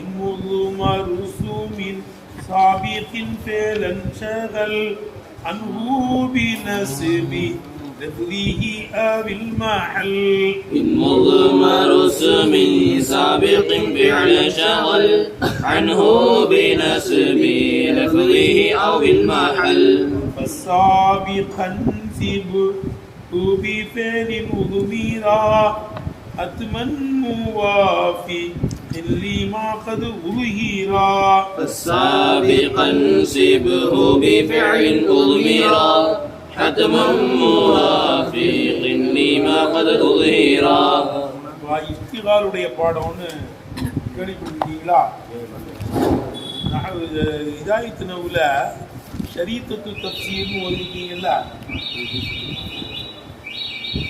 إن مظلم رسوم سابق فعلا شغل عنه بنسب لفظه أو المحل. إن مضم رسم سابق فعل شغل عنه بنسب لفظه أو المحل. فالسابقا سبه بفعل مضمرا حتما موافي لما قد ظهرا فالسابقا سبه بفعل أضمرا حتما موافق لما قد أظهرا இஃப்திகாலுடைய பாடம்னு கேள்விப்பட்டிருக்கீங்களா இதாயத்து நவுல ஷரீத்தத்து தப்சீர்னு ஓதிருக்கீங்கல்ல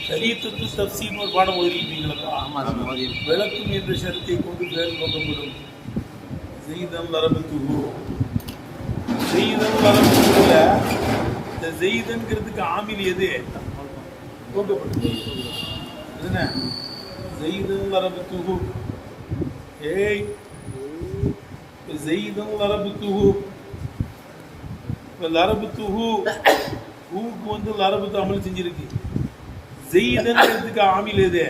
சரீரத்துக்கு தப்சீர்னு ஒரு பாடம் ஓதிருக்கீங்களா விளக்கும் என்ற சரத்தை கொண்டு பேர் நோக்கப்படும் செய்தம் நரம்புக்கு செய்தம் லரபத்துகுல இந்த செய்தங்கிறதுக்கு ஆமில் எது? என்ன செய்தம் நரம்புக்கு ஏய் செய்தம் லரபத்துகு இப்போ லரபத்துகு ஹூக்கு வந்து லரபு தமிழ் செஞ்சிருக்கு. செய்தன்கிறதுக்கு ஆமில் எது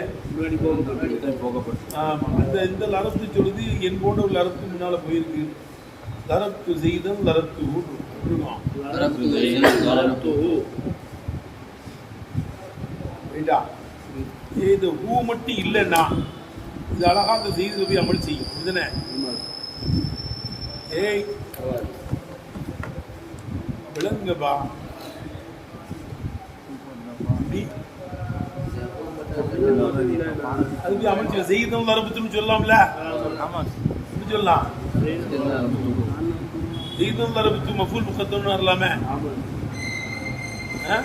ஆமா அந்த இந்த லரத்து சொல்லுது என் போன்ற ஒரு லரத்து முன்னால போயிருக்கு. லரத்து செய்தம் லரத்து ரைட்டா இது ஹூ மட்டும் இல்லைன்னா இது அழகா அந்த செய்தியில் போய் அமல் செய்யும். இதுதானே? ஏய். விளங்குங்கப்பா இப்படி அதுக்கு அமைச்சு செய்தம் லரபத்துன்னு சொல்லலாம்ல எப்படி சொல்லலாம் செய்தம் லரபத்து மஃபூல் முகத்தம்னு வரலாமே ஆ?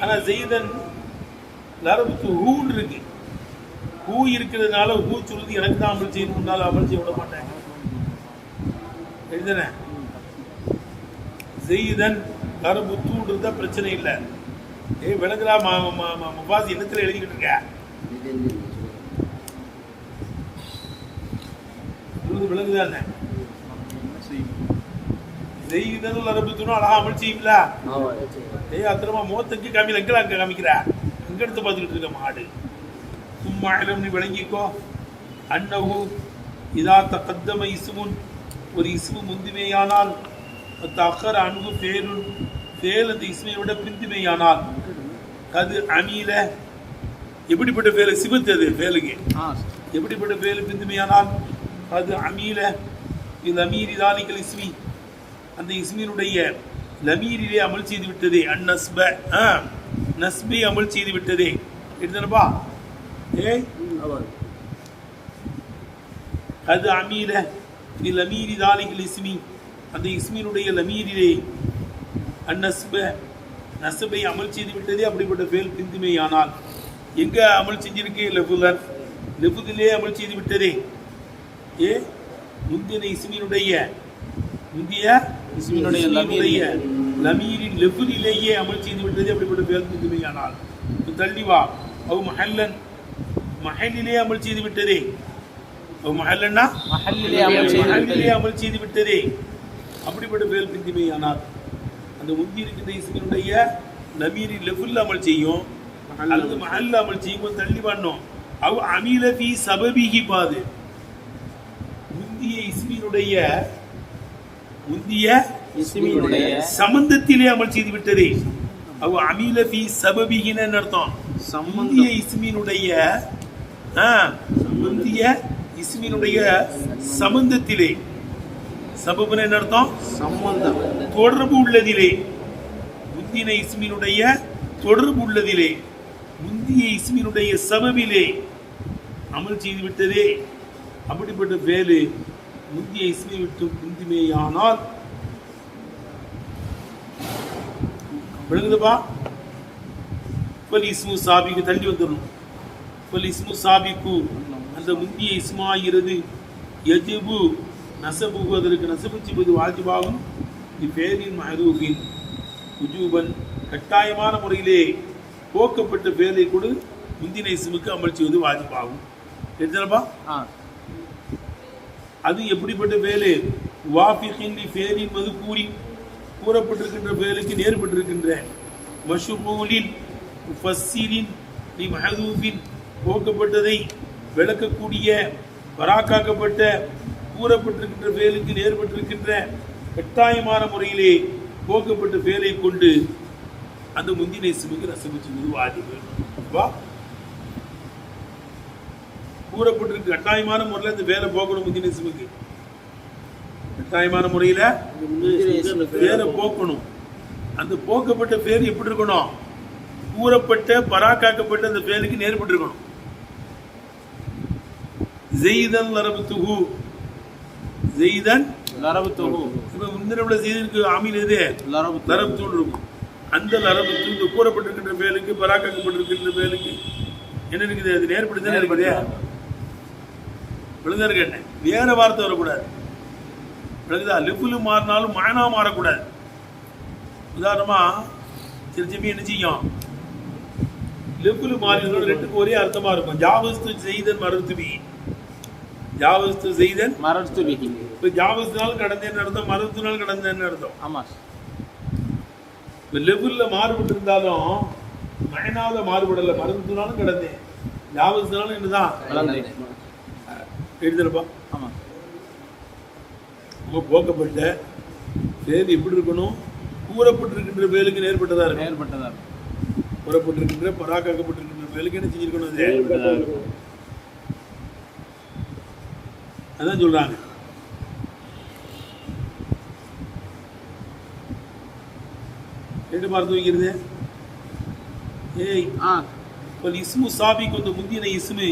ஆனா செய்தன் லரபுத்து ஹூன்னு இருக்கு ஹூ இருக்கிறதுனால ஹூ சொல்லுது எனக்கு தான் அமல் செய்யணும் முன்னால அமல் செய்ய விட மாட்டேன் எழுதுனே செய்தன் லரபுத்துன்றது பிரச்சனை இல்லை ஏய் விளங்குறா முபாஸ் என்னத்துல எழுதிக்கிட்டு இருக்க? சொல்லுது விளங்குதானே செய்தல் அரபுத்துனும் அழகா அமல் செய்யுங்களா ஏய் அத்தனமா முகத்துக்கு காமியில் எங்கடா அங்க காமிக்கிற? அங்க எடுத்து பார்த்துக்கிட்டு இருக்க மாடு? சும்மா இடம் நீ விளங்கிக்கோ. அன்னஹு இதா தகத்தம இசுமுன். ஒரு இஸ்மு முந்துமேயானால் தக்கர் அன்பு பேருன் பேல் அந்த இஸ்மையை விட பிந்துமேயானால். அது அமீல. எப்படிப்பட்ட பேரு சிவத்து அது பேலுக்கு எப்படிப்பட்ட பேரு பிந்துமையானால் அது அமீல. இது அமீரி தாலிக்கல் இஸ்மி. அந்த இஸ்மியினுடைய லமீரிலே அமல் செய்து விட்டதே. அந்நஸ்ப ஆ நஸ்பை அமல் செய்து விட்டதே. எடுத்தனப்பா ஏய் அது அமீல. இது லமீரி தாலிக்கல் இஸ்மி. அந்த இஸ்மியினுடைய லமீரிலே அந்நஸ்ப நசபை அமல் செய்து விட்டதே அப்படிப்பட்ட பேல் பிந்துமையானால் எங்க அமல் செஞ்சிருக்கு லெபுலன் லெபுதிலே அமல் செய்து விட்டதே. ஏ? முந்தின இஸ்மியினுடைய முந்திய இஸ்மியினுடைய இஸ்மியினுடைய லமீரின் லெபுதிலேயே அமல் செய்து விட்டதே அப்படிப்பட்ட பேல் பிந்துமையானால் இப்ப தள்ளி வா. அவ் மஹல்லன். மஹல்லிலே அமல் செய்து விட்டதே. அவ் மஹல்லன்னா? மஹல்லிலே அமல் செய்து விட்டதே. அப்படிப்பட்ட பேல் பிந்துமையானால் அந்த முந்தி இருக்கின்ற இஸ்மினுடைய லமீரி லெஃபுல் அமல் செய்யும் அல்லது மஹல்ல அமல் செய்யும் போது தள்ளி பண்ணோம் அவ் அமீல ஃபி சபபிஹி பாது. முந்திய இஸ்மினுடைய முந்திய இஸ்மியினுடைய சம்பந்தத்திலே அமல் செய்து விட்டதே. அவ் அமீல ஃபி சபபிஹின்னு அர்த்தம்? முந்திய இஸ்மினுடைய ஆ, முந்திய இஸ்மினுடைய சம்பந்தத்திலே. சபபுன்னு என்ன அர்த்தம்? சம்பந்தம். தொடர்பு உள்ளதிலே. முந்தின இஸ்மினுடைய தொடர்பு உள்ளதிலே. முந்திய இஸ்மினுடைய சபபிலே. அமல் செய்து விட்டதே. அப்படிப்பட்ட வேலு முந்திய இஸ்மி விட்டு முந்திமேயானால். விளங்குதுப்பா? பல் இஸ்மு சாபிக்கு தள்ளி வந்துடணும். பல் இஸ்மு சாபிக்கு. அந்த முந்திய இஸ்மாகிறது எஜிபு நசபு அதற்கு நசபு செய்வது வாஜிபாகும் இப்பேரின் மஹரூபின் உஜூபன் கட்டாயமான முறையிலே போக்கப்பட்ட பேரை கொடு முந்தின இஸ்முக்கு அமல் செய்வது வாஜிபாகும் தெரிஞ்சலப்பா அது எப்படிப்பட்ட வேலு? வாஃபிகின் ஃபேரின் மது கூறி கூறப்பட்டிருக்கின்ற வேலுக்கு நேர்பட்டிருக்கின்ற மஷுகூலின் முஃபஸ்ஸிரின் லி மஹதூஃபின் போக்கப்பட்டதை விளக்கக்கூடிய பராக்காக்கப்பட்ட கூறப்பட்டிருக்கின்ற வேலுக்கு நேர்பட்டிருக்கின்ற கட்டாயமான முறையிலே போக்கப்பட்ட வேலை கொண்டு அந்த முந்தினை சிமுக்கு ரசமிச்சு வாஜிபு வா. கூறப்பட்டிருக்கு கட்டாயமான முறையில் இந்த வேலை போக்கணும் முந்தின சிமுக்கு கட்டாயமான முறையில் வேலை போக்கணும். அந்த போக்கப்பட்ட பேர் எப்படி இருக்கணும்? கூறப்பட்ட பராக்காக்கப்பட்ட அந்த பேருக்கு நேர்பட்டு இருக்கணும் ஜெய்தல் நரபு துகு ஜெய்தன். லரபத்துஹு இப்ப முந்தின உள்ள செய்திருக்கு ஆமீன் எது? லரபத்து லரபத்தூள் இருக்கும். அந்த லரபத்து இந்த கூறப்பட்டிருக்கின்ற பேருக்கு பராக்காக்கப்பட்டிருக்கின்ற பேருக்கு என்ன இருக்குது? அது நேர்பட்டு தானே இருக்குது? விழுந்தாரு கேட்டேன் வேற வார்த்தை வரக்கூடாது. விளக்குதா லிப்புலு மாறினாலும் மாயனா மாறக்கூடாது. உதாரணமா ஜமி என்ன செய்யும்? லிப்புலு மாறினாலும் ரெண்டுக்கும் ஒரே அர்த்தமா இருக்கும். ஜாவஸ்து செய்தன் மருத்துவி ஜாவஸ்து செய்தன். மரத்து பிஹி இப்ப ஜாவஸ்துனாலும் கடந்தேன்னு அர்த்தம் மருத்துவனாலும் கடந்தேன்னு அர்த்தம். ஆமா இப்ப லெவல்ல மாறுபட்டு இருந்தாலும் மயனால மாறுபடல மருந்துனாலும் கடந்தேன். ஜாவஸ்துனாலும் என்னதான்? எழுதுறப்பா ஆமா. நம்ம போக்கப்பட்ட செயல் எப்படி இருக்கணும்? கூறப்பட்டிருக்கின்ற வேலுக்கு நேர்பட்டதா இருக்கும் நேர்பட்டதா கூறப்பட்டிருக்கின்ற பராக்காக்கப்பட்டிருக்கின்ற வேலுக்கு என்ன செஞ்சிருக்கணும் அது நேர்பட்டதா இருக்கும். அதான் சொல்கிறாங்க ரெண்டு பார்த்து வைக்கிறது ஏய் ஆ இப்போ இஸ்மு சாபி வந்து முந்தின இஸ்மு.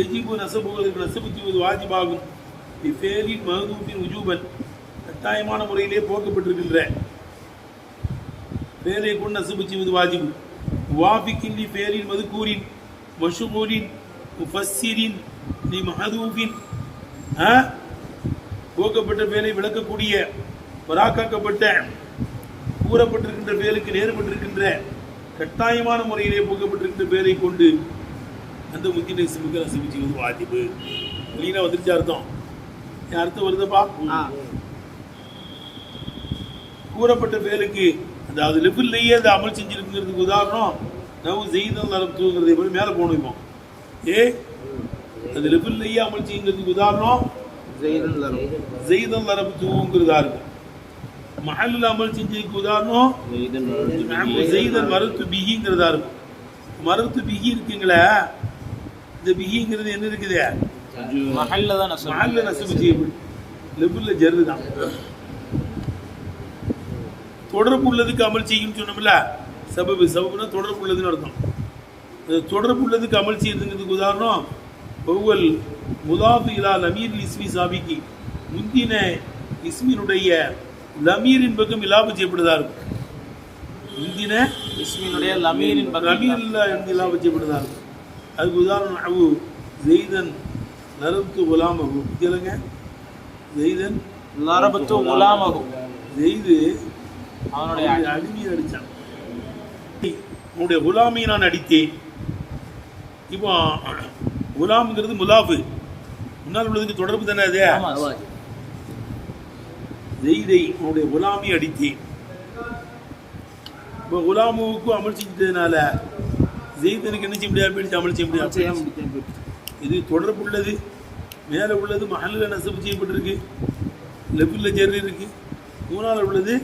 எஜிபு நசபுகளுக்கு நசபு செய்வது வாஜிபாகும். இஃபேலின் மகதூபின் உஜூபன். கட்டாயமான முறையிலே போக்கப்பட்டிருக்கின்ற. பேரை கொண்டு நசபு செய்வது வாஜிபு. வாபிக்கின் லி பேரின் மதுக்கூரின் மஷுகூரின் முஃபஸ்ஸிரின் லி மஹதூபின். போக்கப்பட்ட பேரை விளக்கக்கூடிய பராக்காக்கப்பட்ட கூறப்பட்டிருக்கின்ற பேருக்கு நேர்பட்டிருக்கின்ற கட்டாயமான முறையிலே போக்கப்பட்டிருக்கின்ற பேரை கொண்டு அந்த முத்தினை சிமுக ரசிவு செய்வது வாஜிபு வெளியில வந்துருச்சு அர்த்தம். அர்த்தம் வருதப்பா? கூறப்பட்ட பேருக்கு அதாவது லெவல்லையே அந்த அமல் செஞ்சிருக்குங்கிறதுக்கு உதாரணம் நவு செய்தல் நலம் தூங்குறதை போய் மேலே போகணும் இப்போ. ஏ அது லெவல்லையே அமல் செய்யுங்கிறதுக்கு உதாரணம். ஜெய்தல் நரபு. தூங்குறதா இருக்கும். மஹல்ல அமல் செஞ்சதுக்கு உதாரணம் செய்தல் மருத்து பிகிங்கிறதா இருக்கும். மருத்து பிகி இருக்குங்களே இந்த பிகிங்கிறது என்ன இருக்குது? மஹல்ல தான் மஹல்ல நசபு செய்யப்படும். லெபுல்ல ஜெரு தான். தொடர்பு உள்ளதுக்கு அமல் செய்யும் சொன்னோம்ல சபபு. சபபுனா தொடர்பு உள்ளதுன்னு அர்த்தம். அது தொடர்பு உள்ளதுக்கு அமல் செய்யறதுங்கிறதுக்கு உதாரணம் ஒவ்வொல் முதாஃபு இலா லமீர் இஸ்மி சாபிக்கு முந்தின இஸ்மினுடைய லமீரின் பக்கம் இலாபு செய்யப்படுதா இருக்கும்? முந்தின இஸ்மினுடைய லமீரின் பக்கம் ரமீரில் இருந்து இலாபு செய்யப்படுதா இருக்கும்? அதுக்கு உதாரணம் அவு ஜெய்தன் நரத்து குலாமகு கேளுங்க ஜெய்தன் லரபத்து குலாமகு ஜெய்து அவனுடைய அடிமையை அடிச்சான். உன்னுடைய குலாமையை நான் அடித்தேன். இப்போ குலாம்ங்கிறது முலாஃபு. முன்னால் உள்ளதுக்கு தொடர்பு தானே அது? ஜெய்தை உன்னுடைய குலாமையை அடித்தேன் இப்போ குலாமுவுக்கு அமல் செஞ்சதுனால ஜெய்தனுக்கு என்ன செய்ய முடியாது? போயிடுச்சு அமல் செய்ய முடியாது. இது தொடர்பு உள்ளது. மேலே உள்ளது மஹல்லில் நசபு செய்யப்பட்டிருக்கு. லெவலில் ஜெர்ரி இருக்கு. மூணாவது உள்ளது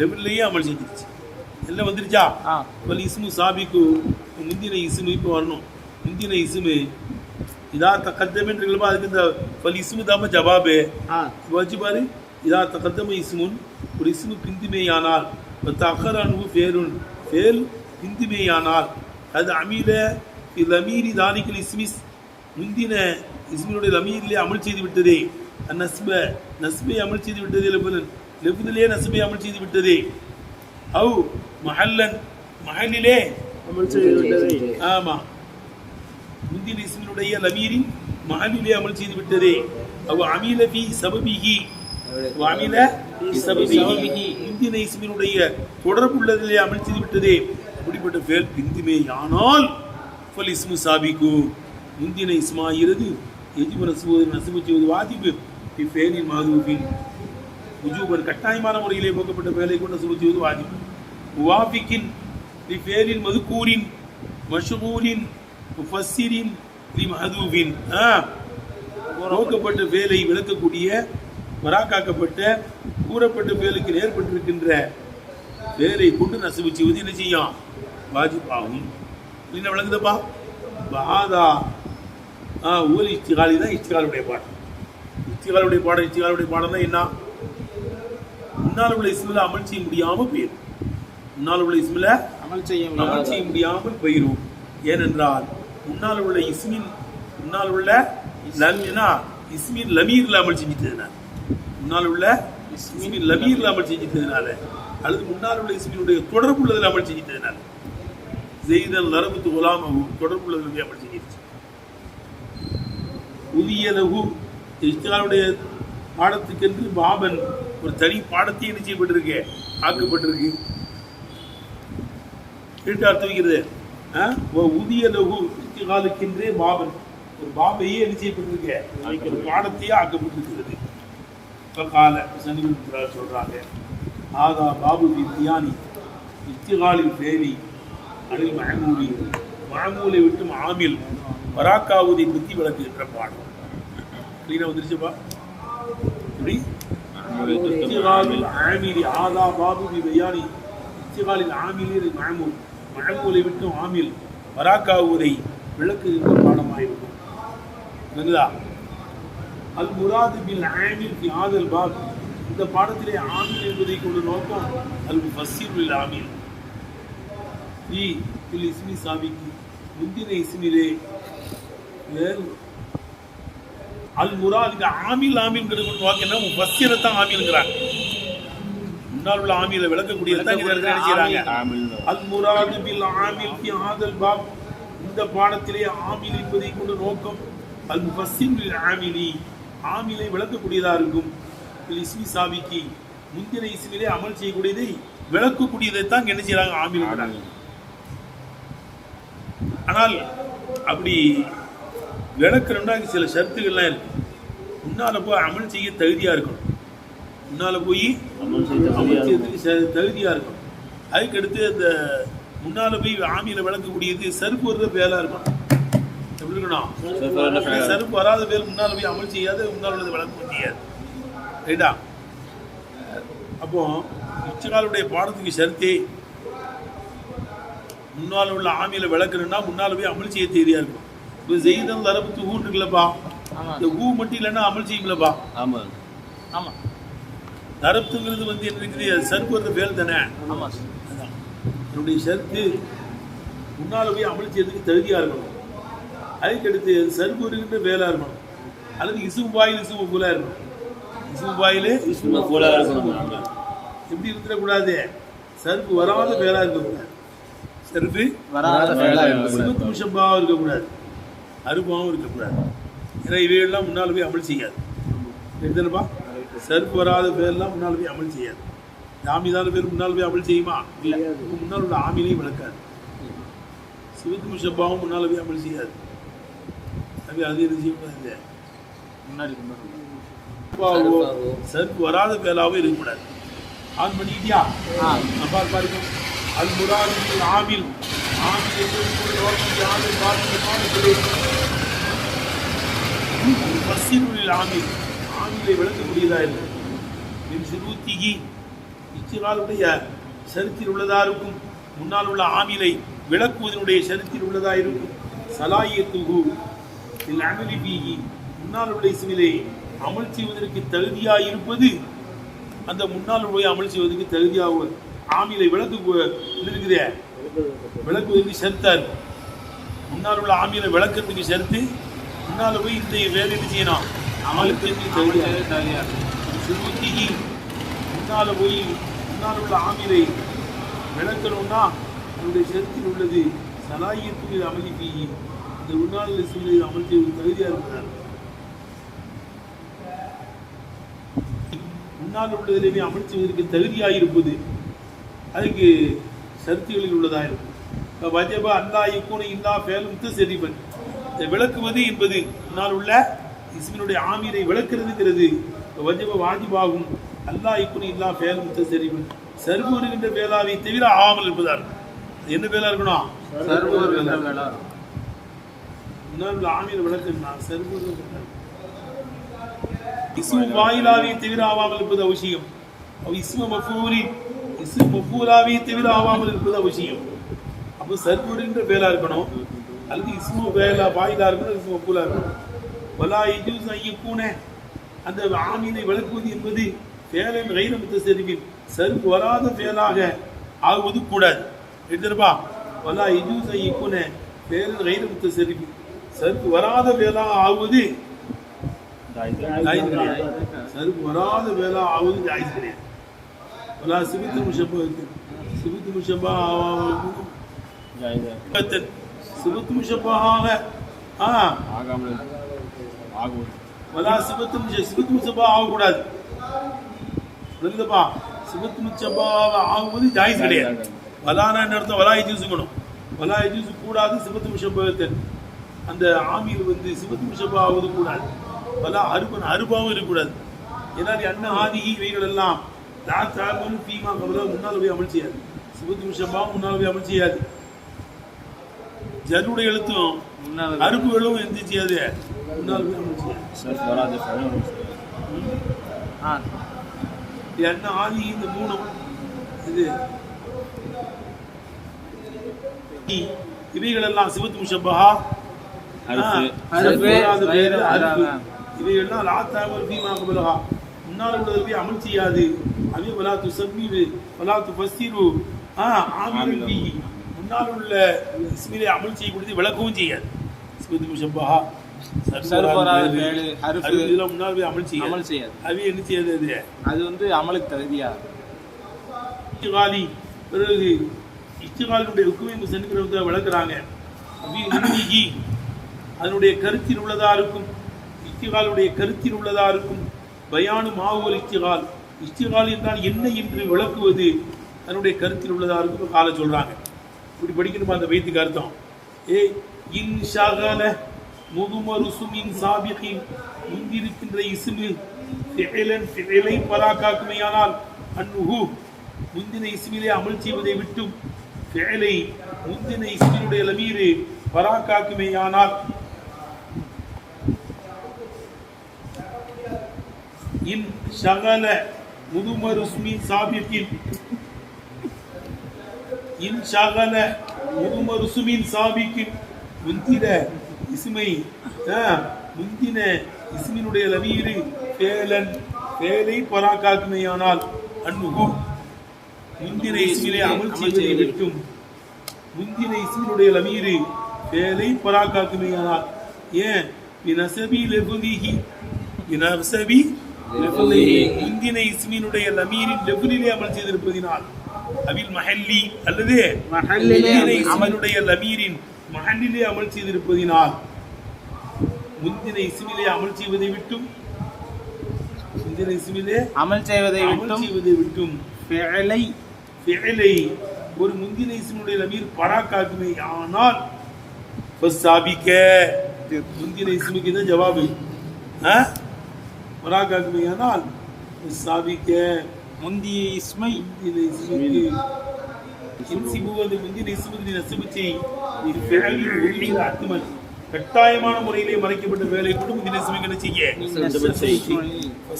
லெவல்லையே அமல் செஞ்சிருச்சு. எல்லாம் வந்துருச்சா? இப்போ இஸ்மு சாபிக்கு முந்தின இஸ்மு இப்போ வரணும். முந்தின இஸ்மு இதா தக்கத்தமென்றீங்களா அதுக்கு இந்த பல் இஸ்மு தாம ஜவாபு ஆ இப்போ வச்சு பாரு இதா தக்கத்தம இஸ்முன் ஒரு இஸ்மு பிந்துமேயானால் தக்கர் அன்பு பேருன் பேல் பிந்துமேயானால் அது அமீல லமீரி தாலிக்கல் இஸ்மிஸ் முந்தின இஸ்மினுடைய லமீரிலே அமல் செய்து விட்டதே நஸ்ப நஸ்பை அமல் செய்து விட்டதே லெபனன் லெபனிலே நஸ்பை அமல் செய்து விட்டதே அவு மஹல்லன் மஹலிலே அமல் செய்து விட்டதை ஆமா முந்தின இஸ்மினுடைய லமீரின் மஹலிலே அமல் செய்து விட்டதே அவ அமீல பி சபபிஹி. அமில அமீல பி சபபிஹி. முந்தின இஸ்மினுடைய தொடர்புள்ளதிலே அமல் செய்து விட்டதே அப்படிப்பட்ட ஃபேல் பிந்துமே ஆனால் ஃபல் இஸ்மு சாபிக்கு முந்தின இஸ்மாகிறது எஜிபு நசுவது நசுபு செய்வது வாஜிபு இஃபேனின் மாதுபின் உஜூபன் கட்டாயமான முறையிலே போக்கப்பட்ட வேலை கொண்டு நசுபு செய்வது வாஜிபு வாபிக்கின் இஃபேனின் மதுக்கூரின் மஷூரின் முஃபஸ்ஸிரின் வேலை விளக்கக்கூடிய மராக்காக்கப்பட்ட கூறப்பட்ட வேலுக்கு ஏற்பட்டிருக்கின்ற வேலை கொண்டு நசுவு செய்வது என்ன செய்யும்? வாஜிப் ஆகும் என்ன விளங்குதப்பா? பாதா ஆ ஊர் இஸ்திகாலி தான் இஸ்திகாலுடைய பாடம் இஸ்திகாலுடைய பாடம் இஸ்திகாலுடைய பாடம் தான் என்ன? முன்னால் உள்ள இஸ்மில் அமல் செய்ய முடியாம போயிடும் முன்னால் உள்ள இஸ்மில் அமல் செய்ய அமல் செய்ய முடியாமல் போயிடும் ஏனென்றால் முன்னால் உள்ள இஸ்மின் முன்னால் உள்ள லம்னா இஸ்மின் லமீர்ல அமல் செஞ்சிட்டதுனால. முன்னால் உள்ள இஸ்மின் லமீர்ல அமல் செஞ்சிட்டதுனால. அல்லது முன்னால் உள்ள இஸ்மினுடைய தொடர்புள்ளதில் அமல் செஞ்சிட்டதுனால. ஜெய்தல் நரபுத்து தொடர்பு தொடர்புள்ளதில் அமல் செஞ்சிருச்சு. புதிய லகு இஸ்திகாலுடைய பாடத்துக்கென்று பாபன் ஒரு தனி பாடத்தை என்ன செய்யப்பட்டிருக்கு? ஆக்கப்பட்டிருக்கு. கேட்டு அர்த்தம் வைக்கிறது உதிய லகு காலுக்கின்றே பாபன் ஒரு பாபையே என்ன செய்யப்பட்டிருக்கு? ஒரு பாடத்தையே ஆக்கப்பட்டிருக்கிறது. இப்போ கால சனிபுத்திரார் சொல்கிறாங்க ஆகா பாபு வித்யானி இஸ்திகாலில் பேரி அனில் மஹமூலி மஹமூலை விட்டு ஆமில் வராக்காவுதை பற்றி விளக்குகின்ற பாடம் கிளீனாக வந்துருச்சுப்பா? எப்படி? இஸ்திகாலில் ஆமிலி ஆதா பாபு வி பயானி ஆமிலி மஹமூல் மஹமூலை விட்டு ஆமில் வராக்காவுதை விளக்குகின்ற பாடமாயிருக்கும். புரியுதா அல் முராது பில் ஆமில் பி ஆதல் பாப். இந்த பாடத்திலே ஆமில் என்பதை கொண்டு நோக்கம் அல் முஃபஸ்ஸிருல் ஆமில். ஃபி தில் இஸ்மி சாபிக்கு முந்தின இஸ்மிலே அல் முராது இந்த ஆமில் ஆமில்ங்கிறது கொண்டு நோக்கம் என்ன? பசீரத்தான் ஆமில்ங்கிறாங்க முன்னால் உள்ள ஆமில விளக்கக்கூடியது தான் இதில் நினைக்கிறாங்க அல் முராது பில் ஆமில் ஃபி ஆதல் பாப். இந்த பாடத்திலே ஆமில் என்பதை கொண்டு நோக்கம் அல் முஃபஸ்ஸிர் பில் ஆமிலி ஆமிலை விளக்கக்கூடியதா இருக்கும் இஸ்மி சாபிக்கு முந்தின இஸ்மிலே அமல் செய்யக்கூடியதை விளக்கக்கூடியதை தான் என்ன செய்றாங்க ஆமில்ங்கிறாங்க ஆனால் அப்படி விளக்கணும்னா சில ஷர்த்துகள்லாம் இருக்கு. முன்னால போய் அமல் செய்ய தகுதியா இருக்கணும். முன்னால போய் அமல் செய்யறதுக்கு ச- தகுதியா இருக்கணும் அதுக்கு அடுத்து அந்த முன்னால போய் ஆமியில விளக்கக்கூடியது சருப்பு வர்ற வேலா இருக்கும். எப்படி இருக்கணும்? சருப்பு வராத பேர் முன்னால போய் அமல் செய்யாத முன்னால் உள்ளது விளக்க செய்யாது. ரைட்டா? அப்போ இச்சகாலுடைய பாடத்துக்கு ஷர்த்தே முன்னால் உள்ள ஆமியில விளக்கணும்னா முன்னால போய் அமல் செய்ய தேதியா இருக்கும் இப்போ செய்தல் தரப்புத்து ஊன் இருக்குல்லப்பா. ஆமா. இந்த ஊ மட்டும் இல்லைன்னா அமல் செய்யுங்களப்பா ஆமா. தரப்புங்கிறது வந்து என்ன இருக்குது? சருப்பு வேல் தானே? ஆமா அதான் என்னுடைய ஷர்த்து முன்னால் போய் அமல் செய்யறதுக்கு தகுதியாக இருக்கணும்? அதுக்கு அடுத்து அது சருப்பு இருக்கின்ற வேலாக இருக்கணும். அல்லது இசும் பாயில் இசும் பூலா இருக்கணும். இசும் பாயில் இசும பூலா இருக்கணும். எப்படி இருந்துடக்கூடாது சருப்பு வராத வேலாக இருக்கக்கூடாது. சருப்பு வராத வேலை சிவத்து முஷப்பாவும் இருக்கக்கூடாது. அருப்பாவும் இருக்கக்கூடாது. ஏன்னா இவையெல்லாம் முன்னால் போய் அமல் செய்யாது. எடுத்துனப்பா சருப்பு வராத பேர்லாம் முன்னால் போய் அமல் செய்யாது. ஆமிதான பேர் முன்னால் போய் அமல் செய்யுமா? இல்லை. முன்னால் உள்ள ஆமிலையும் விளக்காது. சிவத்து முஷப்பாவும் முன்னால் போய் அமல் செய்யாது. அது அது என்ன செய்யக்கூடாது முன்னாடி. அப்பாவோ சருப்பு வராத பேலாவோ இருக்கக்கூடாது ஆன் பண்ணிக்கிட்டியா? அப்பா பாருங்க அல் முராதில் ஆமில். ஆமில் நோக்கி ஆமில் பார்த்து பசிருளில் ஆமில். ஆமிலை விளக்க முடியுதா என்று? சுருத்திகி இச்சிகாலுடைய சரித்தில் உள்ளதா இருக்கும்? முன்னால் உள்ள ஆமிலை விளக்குவதனுடைய சரித்தில் உள்ளதா இருக்கும்? சலாயத்துகு இல் அமலி பீகி முன்னால் உள்ள இசுவிலே அமல் செய்வதற்கு தகுதியா இருப்பது? அந்த முன்னால் போய் அமல் செய்வதற்கு தகுதியாக ஆமிலை விளக்கு இருக்குதே? விளக்குவதற்கு சேர்த்தார் முன்னால் உள்ள ஆமிலை விளக்கத்துக்கு சேர்த்து முன்னால் போய் இந்த வேலை என்ன செய்யணும்? அமலுக்கு அமல் தகுதியா சுருத்திகி முன்னால் போய் முன்னால் உள்ள ஆமீரை விளக்கணும்னா அதனுடைய ஷர்த்தில் உள்ளது சலாயத்துக்கு அமளி இந்த முன்னால் செய்து அமல் செய்வது தகுதியாக இருக்கிறார். முன்னால் உள்ளதிலே அமல் செய்வதற்கு தகுதியாக இருப்பது அதுக்கு சருத்திகளில் உள்ளதாக இருக்கும். இப்போ வஜப அல்லா இக்கூனை இல்லா ஃபேலும் செரிபன் இந்த விளக்குவது என்பது முன்னால் உள்ள இஸ்மினுடைய ஆமீரை விளக்குறதுங்கிறது வஜப வாஜிபாகும். அல்லாஹ் இப்படி இல்லா ஃபேல் முத்தசரிவன் சர்வு வருகின்ற வேளாவை தவிர ஆகாமல் இருப்பதா இருக்கும் அது என்ன வேலா இருக்கணும் சர்வர் என்ற வேளா. இன்னொரு ஆமீர் விளக்குன்னா சர்வு இஸ்மு வாயிலாவை தவிர ஆகாமல் இருப்பது அவசியம். அவ் இஸ்ம மஃபூரி. இஸ்மு மஃபூலாவை தவிர ஆகாமல் இருப்பது அவசியம். அப்போ சர்வு வருகின்ற வேலா இருக்கணும். அல்லது இஸ்மு வேலா வாயிலா இருக்கணும் இஸ்மு மஃபூலா இருக்கணும். வலா இஜூஸ் ஐயக்கூன அந்த ஆமீனை விளக்குவது என்பது ஃபேலன் கைர முத்தசரிபின் சர்வு வராத ஃபேலாக ஆகுவது கூடாது. எடுத்துருப்பா வலா இஜூஸ் ஐயக்கூன ஃபேலன் கைர முத்தசரிபின் சர்வு வராத ஃபேலாக ஆகுவது சர்வு வராத வேலா ஆகுவது ஜாயிஸ் கிடையாது. வலா சிபித்து முஷப்பத்து சிபித்து முஷப்பா சிபத்து முஷப்பாக ஆகாமல் ஆகுவது வலா சிபத்து முஷ சிபத்து முஷப்பா ஆகக்கூடாது. புரியுதுப்பா ஆகுவது ஜாயிஸ் கிடையாது. வலானா என்ன அர்த்தம்? வலா எஜூசுக்கணும் வலா எஜூசு கூடாது சிபத்து முஷப்பத்தன் அந்த ஆமியில் வந்து சிபத்து முஷப்பா ஆகுவது கூடாது. வலா அருபன் அருபாவும் இருக்கக்கூடாது. ஏன்னா அண்ணன் ஆதிகி இவைகள் எல்லாம் லா தாபனு முன்னால் போய் அமல் செய்யாது. சிபத்து முஷப்பா முன்னால் போய் அமல் செய்யாது. ஜருடைய எழுத்தும் முன்னால் அருப்புகளும் எந்த செய்யாது முன்னால் போய் அமல் செய்யாது சர்ஃப் வராது. ஃபைனல் ஆ. இது என்ன ஆதி இந்த மூணும் இது. இ- இவைகளெல்லாம் சிவத்து அதாங்க. இவைகள்லாம் லாத்தாவர் பீமா கபலஹா. முன்னால் உள்ளதை அமல் செய்யாது. அதே வலாத்து சம்மீரு வலாத்து ஃபஸ்திரு ஆ ஆமிரன் பி முன்னால் உள்ள இஸ்மிலே அமல் செய்யக்கூடியது விளக்கவும் செய்யாது. சிவத்து முஷப்பஹா முன்னால் போய் அமல் செய்யாது. அமல் செய்யாது. அது என்ன செய்யாது அது? அது வந்து அமலுக்கு தகுதியா? இஷ்டிகாலி பிறகு இஷ்டிகாலினுடைய ஹுக்குமை சென்றுகிறவங்க விளக்குறாங்க. அதனுடைய கருத்தில் உள்ளதா இருக்கும். இஷ்டிகாலுடைய கருத்தில் உள்ளதா இருக்கும். பயானு மாவுவல் இஷ்டிகால். இஷ்டிகால் என்றால் என்ன என்று விளக்குவது? அதனுடைய கருத்தில் உள்ளதா இருக்கும் கால சொல்றாங்க. இப்படி படிக்கணுமா அந்த வைத்துக்கு அர்த்தம்? ஏ இன் ஷகல முதுமரு சுமின் சாபிகின். முந்திருக்கின்ற இசுமு ஃபிஇலன் ஃபிஇலை பராக்காக்குமையானால் அன்னுஹு முந்தின இஸ்மிலே அமல் செய்வதை விட்டும் ஃபிஇலை முந்தின இஸ்மினுடைய லமீரு பராக்காக்குமையானால் இன் ஷகல முதுமருஸ்மி சாபிகின். இன் ஷகல முதுமருசுமின் சாபிக்கின் முந்தின இசுமை முந்தின இஸ்மினுடைய லவீரு பேலன் பேலை பராக்காக்குமையானால் அன்னுகு முந்தின இஸ்மிலே அமல் செய்வதை விட்டும். முந்தின இஸ்மினுடைய லமீரு பேலை பராக்காக்குமையானால் ஏன்? வினசபி லெகுலிஹி வினசபி முந்தின இஸ்மினுடைய லமீரின் லெகுலிலே அமல் செய்திருப்பதினால். அவில் மஹல்லி அல்லது இஸ்மினுடைய லமீரின் மஹல்லிலே அமல் செய்திருப்பதினால் முந்தின இஸ்மிலே அமல் செய்வதை விட்டும் முந்தின இஸ்மிலே அமல் செய்வதை அமல் விட்டும் செய்வதை விட்டும் ஃபிஅலை ஃபிஅலை ஒரு முந்தின இஸ்மினுடைய லமீர் பராக்காக்குமே. ஆனால் ஃபஸ்ஸாபிக்க முந்தின இஸ்முக்கு தான் ஜவாபு? பராக்காக்குமே. ஆனால் ஃபஸ்ஸாபிக்க முந்திய இஸ்மை. முந்தின முந்தின இஸ்முக்கு நீ செய் இது ஃபிஅலில் அத்துமல் கட்டாயமான முறையிலே மறைக்கப்பட்ட வேலை கூட முந்தின இஸ்முக்கு என்ன செய்ய? செய்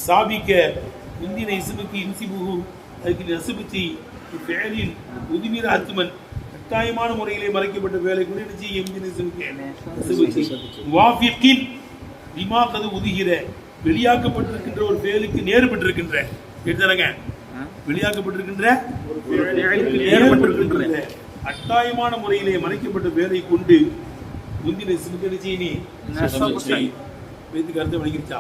சாபிக்க முந்தின இசுமுக்கு இன்சிபுகு அதுக்கு நசுபிச்சி பேரில் உதிமீர அத்துமன். கட்டாயமான முறையிலே மறைக்கப்பட்ட வேலை கூட என்ன செய்ய முந்தின இசுமுக்கு நசுபிச்சி வாஃபிக்கின் லிமா உதுகிற வெளியாக்கப்பட்டிருக்கின்ற ஒரு பேலுக்கு நேர்பட்டிருக்கின்ற. எடுத்துறங்க வெளியாக்கப்பட்டிருக்கின்ற கட்டாயமான முறையிலே மறைக்கப்பட்ட வேலை கொண்டு முந்தின இசுமுக்கு என்ன செய்ய நீ நசபு செய். வேத்துக்கு அர்த்தம் விளங்கிருச்சா